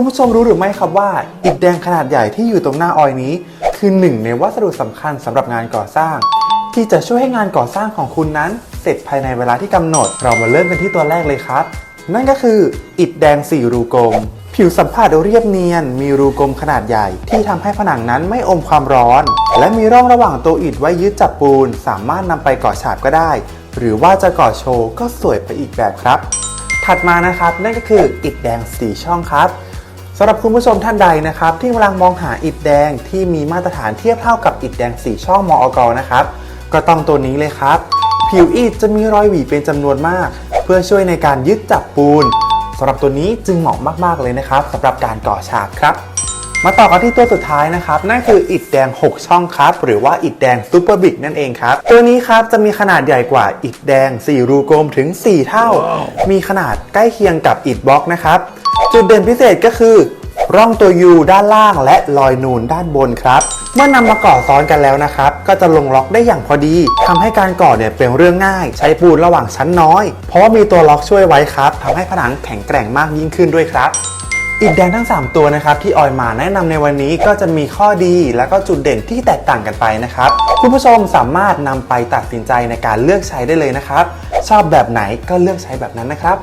คุณผู้ชมรู้หรือไม่ครับว่าอิฐแดงขนาดใหญ่ที่อยู่ตรงหน้าออยนี้ คือหนึ่งในวัสดุสำคัญสำหรับงานก่อสร้าง ที่จะช่วยให้งานก่อสร้างของคุณนั้น เสร็จภายในเวลาที่กำหนด เรามาเริ่มกันที่ตัวแรกเลยครับ นั่นก็คือ อิฐแดงสี่รูกลมผิวสัมผัสเรียบเนียน มีรูกลมขนาดใหญ่ ที่ทำให้ผนังนั้นไม่อมความร้อน และมีร่องระหว่างตัวอิฐไว้ยึดจับปูน สามารถนำไปก่อฉาบก็ได้ หรือว่าจะก่อโชว์ก็สวยไปอีกแบบครับ ถัดมานะครับนั่นก็คืออิฐแดงสีช่องครับ สำหรับคุณผู้ชมท่านใดนะครับ ที่กำลังมองหาอิฐแดงที่มีมาตรฐานเทียบเท่ากับอิฐแดงสีช่องมอกนะครับ ก็ต้องตัวนี้เลยครับ ผิวอิฐจะมีรอยหวีเป็นจำนวนมาก เพื่อช่วยในการยึดจับปูนสำหรับตัวนี้จึงเหมาะมากๆเลยนะครับสำหรับการก่อฉาบครับ มาต่อกันที่ตัวสุดท้ายนะครับนั่นคืออิฐแดง 6 ช่องครับ หรือว่าอิฐแดงซูเปอร์บิกนั่นเองครับ ตัวนี้ครับจะมีขนาดใหญ่กว่าอิฐแดง 4 รูกลมถึง 4 เท่า มีขนาดใกล้เคียงกับอิฐบล็อกนะครับ จุดเด่นพิเศษก็คือ ร่องตัวยูด้านล่างและรอยนูนด้านบนครับ เมื่อนำมาก่อซ้อนกันแล้วนะครับ ก็จะลงล็อกได้อย่างพอดีทำให้การก่อเนี่ยเป็นเรื่องง่าย ใช้ปูนระหว่างชั้นน้อย เพราะว่ามีตัวล็อกช่วยไว้ครับทำให้ผนังแข็งแกร่งมากยิ่งขึ้นด้วยครับอิฐแดงทั้ง 3 ตัวนะครับที่ออยมาแนะนำในวันนี้ก็จะมีข้อดีและก็จุดเด่นที่แตกต่างกันไปนะครับ คุณผู้ชมสามารถนำไปตัดสินใจในการเลือกใช้ได้เลยนะครับ ชอบแบบไหนก็เลือกใช้แบบนั้นนะครับ